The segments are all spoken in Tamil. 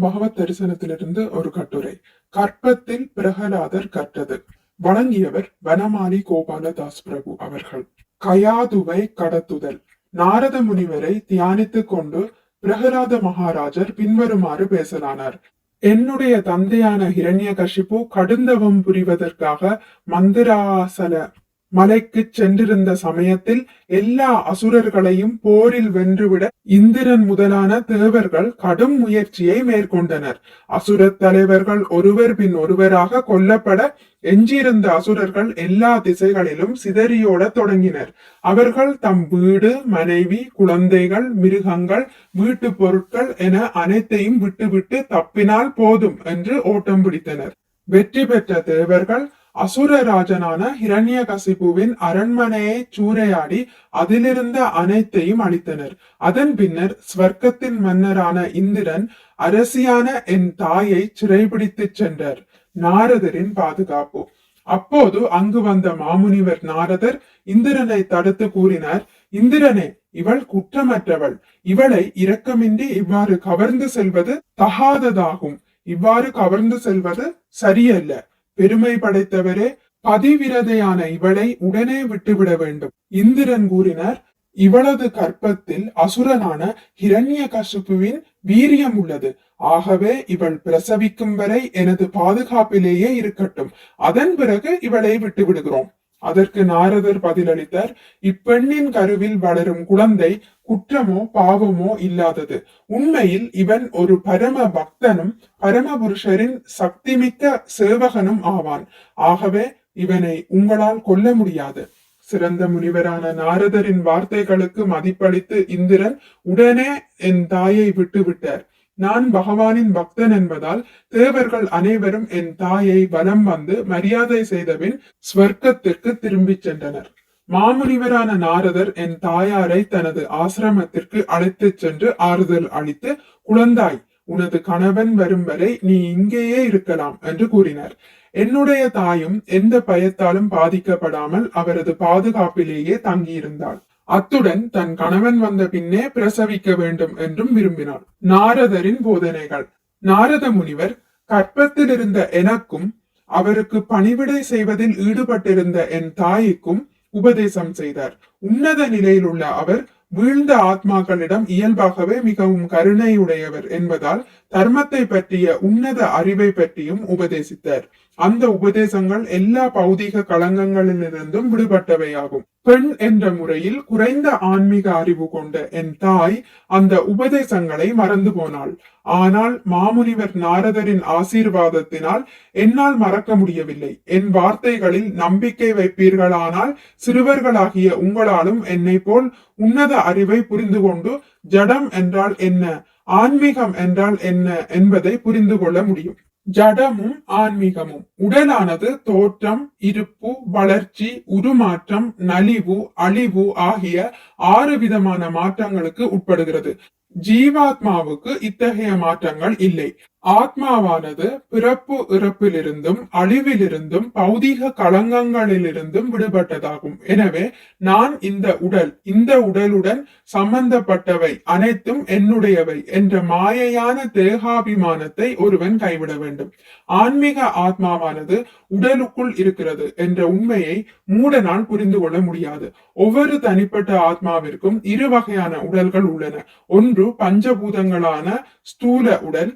பகவத் தரிசனத்திலிருந்து ஒரு கட்டுரை கற்பத்தில் பிரகலாதர் கற்றது வழங்கியவர் வனமாலி கோபாலதாஸ் பிரபு அவர்கள் கயாதுவை கடத்துதல் நாரத முனிவரை தியானித்துக் கொண்டு பிரகலாத மகாராஜர் பின்வருமாறு பேசலானார் என்னுடைய தந்தையான ஹிரண்யகசிபு கடுந்தவம் புரிவதற்காக மந்திராசல மலைக்கு சென்றிருந்த சமயத்தில் எல்லா அசுரர்களையும் போரில் வென்றுவிட இந்திரன் முதலான தேவர்கள் கடும் முயற்சியை மேற்கொண்டனர். அசுர தலைவர்கள் ஒருவர் பின் ஒருவராக கொல்லப்பட எஞ்சியிருந்த அசுரர்கள் எல்லா திசைகளிலும் சிதறியோட தொடங்கினர். அவர்கள் தம் வீடு மனைவி குழந்தைகள் மிருகங்கள் வீட்டு பொருட்கள் என அனைத்தையும் விட்டுவிட்டு தப்பினால் போதும் என்று ஓட்டம் பிடித்தனர். வெற்றி பெற்ற தேவர்கள் அசுரராஜனான ஹிரண்யகசிபுவின் அரண்மனையை சூறையாடி அதிலிருந்த அனைத்தையும் அளித்தனர் அதன் பின்னர் ஸ்வர்க்கத்தின் மன்னரான இந்திரன் அரசியான என் தாயை சிறைபிடித்துச் சென்றார். நாரதரின் பாதுகாப்பு. அப்போது அங்கு வந்த மாமுனிவர் நாரதர் இந்திரனை தடுத்து கூறினார் இந்திரனே இவள் குற்றமற்றவள். இவளை இரக்கமின்றி இவ்வாறு கவர்ந்து செல்வது தகாததாகும். இவ்வாறு கவர்ந்து செல்வது சரியல்ல. பெருமை படைத்தவரே பதிவிரதையான இவளை உடனே விட்டுவிட வேண்டும். இந்திரன் கூறினார் இவளது கற்பத்தில் அசுரனான ஹிரண்ய கசுப்புவின் வீரியம் உள்ளது. ஆகவே இவள் பிரசவிக்கும் வரை எனது பாதுகாப்பிலேயே இருக்கட்டும். அதன் பிறகு இவளை விட்டு விடுகிறோம் அதற்கு நாரதர் பதிலளித்தார் இப்பெண்ணின் கருவில் வளரும் குழந்தை குற்றமோ பாவமோ இல்லாதது. உண்மையில் இவன் ஒரு பரம பக்தனும் பரமபுருஷரின் சக்திமிக்க சேவகனும் ஆவான். ஆகவே இவனை உங்களால் கொல்ல முடியாது. சிறந்த முனிவரான நாரதரின் வார்த்தைகளுக்கு மதிப்பளித்து இந்திரன் உடனே என் தாயை விட்டு விட்டார் நான் பகவானின் பக்தன் என்பதால் தேவர்கள் அனைவரும் என் தாயை வலம் வந்து மரியாதை செய்தபின் ஸ்வர்க்கத்திற்கு திரும்பிச் சென்றனர். மாமுனிவரான நாரதர் என் தாயாரை தனது ஆசிரமத்திற்கு அழைத்துச் சென்று ஆறுதல் அளித்து குழந்தாய் உனது கணவன் வரும் வரை நீ இங்கேயே இருக்கலாம் என்று கூறினார். என்னுடைய தாயும் எந்த பயத்தாலும் பாதிக்கப்படாமல் அவரது பாதுகாப்பிலேயே தங்கியிருந்தாள். அத்துடன் தன் கணவன் வந்த பின்னே பிரசவிக்க வேண்டும் என்றும் விரும்பினாள். நாரதரின் போதனைகள். நாரத முனிவர் கற்பத்தில் இருந்த எனக்கும் அவருக்கு பணிவிடை செய்வதில் ஈடுபட்டிருந்த என் தாய்க்கும் உபதேசம் செய்தார். உன்னத நிலையில் உள்ள அவர் வீழ்ந்த ஆத்மாக்களிடம் இயல்பாகவே மிகவும் கருணையுடையவர் என்பதால் தர்மத்தை பற்றிய உன்னத அறிவை பற்றியும் உபதேசித்தார். அந்த உபதேசங்கள் எல்லா பௌதிக களங்கங்களிலிருந்தும் விடுபட்டவையாகும். பெண் என்ற முறையில் குறைந்த ஆன்மீக அறிவு கொண்ட என் தாய் அந்த உபதேசங்களை மறந்து போனாள். ஆனால் மாமுனிவர் நாரதரின் ஆசீர்வாதத்தினால் என்னால் மறக்க முடியவில்லை. என் வார்த்தைகளில் நம்பிக்கை வைப்பீர்களானால் சிறுவர்களாகிய உங்களாலும் என்னை போல் உன்னத அறிவை புரிந்து கொண்டு ஜடம் என்றால் என்ன ஆன்மீகம் என்றால் என்ன என்பதை புரிந்து கொள்ள முடியும். ஜடமும் ஆன்மீகமும். உடலானது தோற்றம் இருப்பு வளர்ச்சி உருமாற்றம் நலிவு அழிவு ஆகிய ஆறு விதமான மாற்றங்களுக்கு உட்படுகிறது. ஜீவாத்மாவுக்கு இத்தகைய மாற்றங்கள் இல்லை. ஆத்மாவானது பிறப்பு இறப்பிலிருந்தும் அழிவிலிருந்தும் பௌதீக களங்கங்களிலிருந்தும் விடுபட்டதாகும். எனவே நான் இந்த உடல் இந்த உடலுடன் சம்பந்தப்பட்டவை அனைத்தும் என்னுடையவை என்ற மாயையான தேகாபிமானத்தை ஒருவன் கைவிட வேண்டும். ஆன்மீக ஆத்மாவானது உடலுக்குள் இருக்கிறது என்ற உண்மையை மூடனால் புரிந்து கொள்ள முடியாது. ஒவ்வொரு தனிப்பட்ட ஆத்மாவிற்கும் இரு வகையான உடல்கள் உள்ளன. ஒன்று பஞ்சபூதங்களான ஸ்தூல உடல்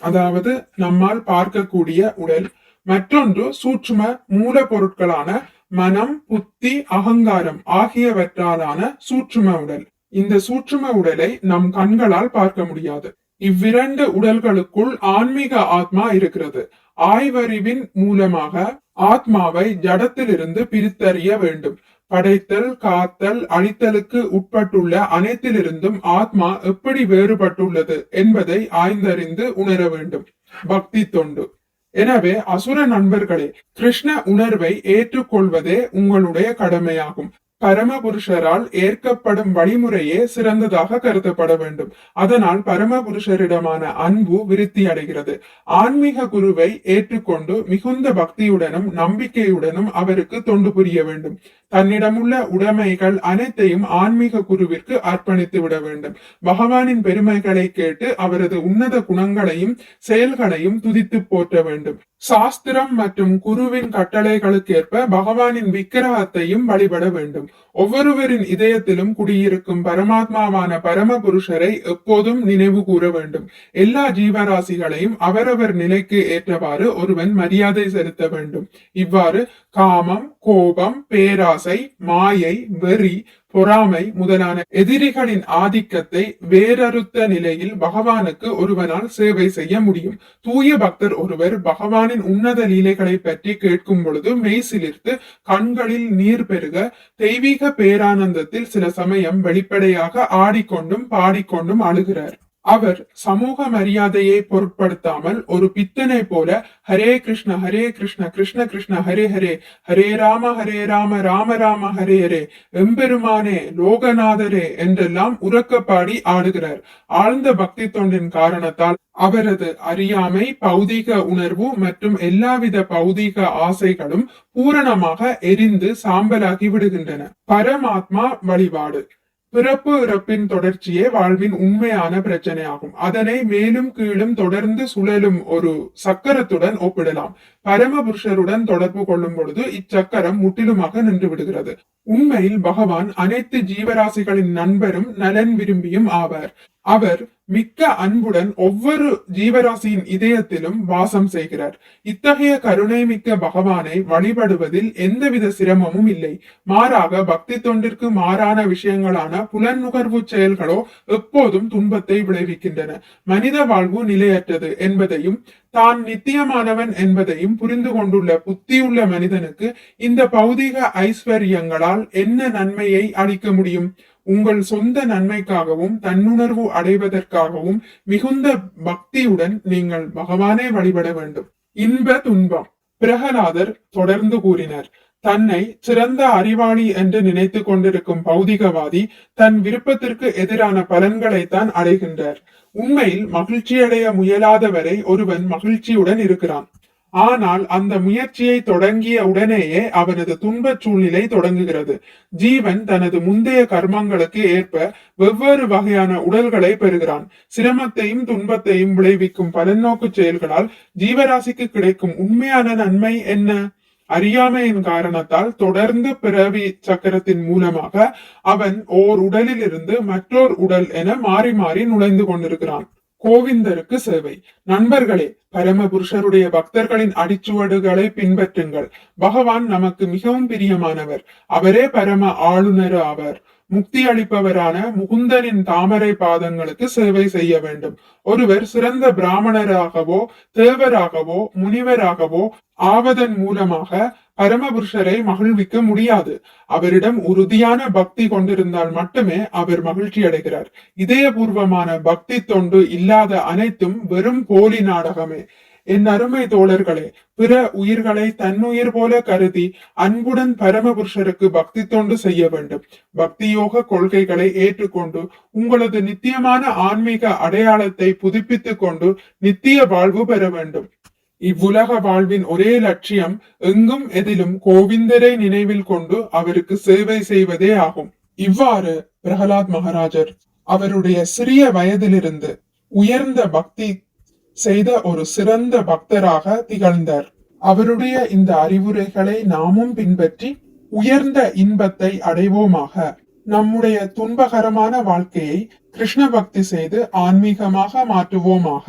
அதாவது நம்மால் பார்க்கக்கூடிய உடல் மற்றொன்று சூட்சும மூலப்பொருட்களான மனம் புத்தி அகங்காரம் ஆகியவற்றாலான சூட்சும உடல். இந்த சூட்சும உடலை நம் கண்களால் பார்க்க முடியாது. இவ்விரண்டு உடல்களுக்குள் ஆன்மீக ஆத்மா இருக்கிறது. ஆய்வறிவின் மூலமாக ஆத்மாவை ஜடத்திலிருந்து பிரித்தறிய வேண்டும். படைத்தல் காத்தல் அழித்தலுக்கு உட்பட்டுள்ள அனைத்திலிருந்தும் ஆத்மா எப்படி வேறுபட்டுள்ளது என்பதை ஆய்ந்தறிந்து உணர வேண்டும். பக்தி தொண்டு. எனவே அசுர நண்பர்களே கிருஷ்ண உணர்வை ஏற்றுக்கொள்வதே உங்களுடைய கடமையாகும். பரமபுருஷரால் ஏற்கப்படும் வழிமுறையே சிறந்ததாக கருதப்பட வேண்டும். அதனால் பரமபுருஷரிடமான அன்பு விருத்தி அடைகிறது. ஆன்மீக குருவை ஏற்றுக்கொண்டு மிகுந்த பக்தியுடனும் நம்பிக்கையுடனும் அவருக்கு தொண்டு புரிய வேண்டும். தன்னிடமுள்ள உடைமைகள் அனைத்தையும் ஆன்மீக குருவிற்கு அர்ப்பணித்து விட வேண்டும். பகவானின் பெருமைகளை கேட்டு அவரது உன்னத குணங்களையும் செயல்களையும் துதித்து போற்ற வேண்டும். சாஸ்திரம் மற்றும் குருவின் கட்டளைகளுக்கேற்ப பகவானின் விக்கிரகத்தையும் வழிபட வேண்டும். ஒவ்வொருவரின் இதயத்திலும் குடியிருக்கும் பரமாத்மாவான பரமபுருஷரை எப்போதும் நினைவு கூற வேண்டும். எல்லா ஜீவராசிகளையும் அவரவர் நிலைக்கு ஏற்றவாறு ஒருவன் மரியாதை செலுத்த வேண்டும். இவ்வாறு காமம் கோபம் பேராசை மாயை வெறி பொறாமை முதலான எதிரிகளின் ஆதிக்கத்தை வேறறுத்த நிலையில் பகவானுக்கு ஒருவனால் சேவை செய்ய முடியும். தூய பக்தர் ஒருவர் பகவானின் உன்னத லீலைகளை பற்றி கேட்கும் பொழுது மெய் சிலிர்த்து கண்களில் நீர் பெருக தெய்வீக பேரானந்தத்தில் சில சமயம் வெளிப்படையாக ஆடிக்கொண்டும் பாடிக்கொண்டும் அழுகிறார். அவர் சமூக மரியாதையை பொருட்படுத்தாமல் ஒரு பித்தனை போல ஹரே கிருஷ்ண ஹரே கிருஷ்ண கிருஷ்ண கிருஷ்ண ஹரே ஹரே ஹரே ராம ஹரே ராம ராம ராம ஹரே ஹரே எம்பெருமானே லோகநாதரே என்றெல்லாம் உறக்க பாடி ஆடுகிறார். ஆழ்ந்த பக்தி தொண்டின் காரணத்தால் அவரது அறியாமை பௌதீக உணர்வு மற்றும் எல்லாவித பௌதீக ஆசைகளும் பூரணமாக எரிந்து சாம்பலாகி விடுகின்றன. பரமாத்மா வழிபாடு. பிறப்பு இறப்பின் தொடர்ச்சியே வாழ்வின் உண்மையான பிரச்சனையாகும். அதனை மேலும் கீழும் தொடர்ந்து சுழலும் ஒரு சக்கரத்துடன் ஒப்பிடலாம். பரமபுருஷருடன் தொடர்பு கொள்ளும் பொழுது இச்சக்கரம் முற்றிலுமாக நின்று விடுகிறது. உண்மையில் பகவான் அனைத்து ஜீவராசிகளின் நண்பரும் நலன் விரும்பியும் ஆவார். அவர் மிக்க அன்புடன் ஒவ்வொரு ஜீவராசியின் இதயத்திலும் வாசம் செய்கிறார். இத்தகைய கருணை மிக்க பகவானை வழிபடுவதில் எந்தவித சிரமமும் இல்லை. மாறாக பக்தி தொண்டிற்கு மாறான விஷயங்களான புலன் நுகர்வு செயல்களோ எப்போதும் துன்பத்தை விளைவிக்கின்றன. மனித வாழ்வு நிலையற்றது என்பதையும் தான் நித்தியமானவன் என்பதையும் புரிந்து கொண்டுள்ள புத்தியுள்ள மனிதனுக்கு இந்த பௌதிக ஐஸ்வர்யங்களால் என்ன நன்மையை அளிக்க முடியும்? உங்கள் சொந்த நன்மைக்காகவும் தன்னுணர்வு அடைவதற்காகவும் மிகுந்த பக்தியுடன் நீங்கள் பகவானை வழிபட வேண்டும். இன்ப துன்பம். பிரகலாதர் தொடர்ந்து கூறினர் தன்னை சிறந்த அறிவாளி என்று நினைத்து கொண்டிருக்கும் பௌதிகவாதி தன் விருப்பத்திற்கு எதிரான பலன்களைத்தான் அடைகின்றார். உண்மையில் மகிழ்ச்சியடைய முயலாதவரை ஒருவன் மகிழ்ச்சியுடன் இருக்கிறான். ஆனால் அந்த முயற்சியை தொடங்கிய உடனேயே அவனது துன்பச் சூழ்நிலை தொடங்குகிறது. ஜீவன் தனது முந்தைய கர்மங்களுக்கு ஏற்ப வெவ்வேறு வகையான உடல்களை பெறுகிறான். சிரமத்தையும் துன்பத்தையும் விளைவிக்கும் பலநோக்கு செயல்களால் ஜீவராசிக்கு கிடைக்கும் உண்மையான நன்மை என்ன? அறியாமையின் காரணத்தால் தொடர்ந்து பிறவி சக்கரத்தின் மூலமாக அவன் ஓர் உடலில் இருந்து மற்றோர் உடல் என மாறி மாறி நுழைந்து கொண்டிருக்கிறான். கோவிந்தருக்கு சேவை. நண்பர்களே பரமபுருஷருடைய பக்தர்களின் அடிச்சுவடுகளை பின்பற்றுங்கள். பகவான் நமக்கு மிகவும் பிரியமானவர். அவரே பரம ஆளுநர் ஆவார். முக்தி அளிப்பவரான முகுந்தனின் தாமரை பாதங்களுக்கு சேவை செய்ய வேண்டும். ஒருவர் சிறந்த பிராமணராகவோ தேவராகவோ முனிவராகவோ ஆவதன் மூலமாக பரமபுருஷரை மகிழ்விக்க முடியாது. அவரிடம் உறுதியான பக்தி கொண்டிருந்தால் மட்டுமே அவர் மகிழ்ச்சி அடைகிறார். இதயபூர்வமான பக்தி தொண்டு இல்லாத அனைத்தும் வெறும் போலி நாடகமே. என் அருமை தோழர்களே பிற உயிர்களை தன்னுயிர் போல கருதி அன்புடன் பரமபுருஷருக்கு பக்தி தொண்டு செய்ய வேண்டும். பக்தி யோக கொள்கைகளை ஏற்றுக்கொண்டு உங்களது நித்தியமான ஆன்மீக அடையாளத்தை புதுப்பித்துக் கொண்டு நித்திய வாழ்வு பெற வேண்டும். இவ்வுலக வாழ்வின் ஒரே லட்சியம் எங்கும் எதிலும் கோவிந்தரை நினைவில் கொண்டு அவருக்கு சேவை செய்வதே ஆகும். இவ்வாறு பிரகலாத் மகாராஜர் அவருடைய சிறிய வயதிலிருந்து உயர்ந்த பக்தி செய்த ஒரு சிறந்த பக்தராக திகழ்ந்தார். அவருடைய இந்த அறிவுரைகளை நாமும் பின்பற்றி உயர்ந்த இன்பத்தை அடைவோமாக. நம்முடைய துன்பகரமான வாழ்க்கையை கிருஷ்ண பக்தி செய்து ஆன்மீகமாக மாற்றுவோமாக.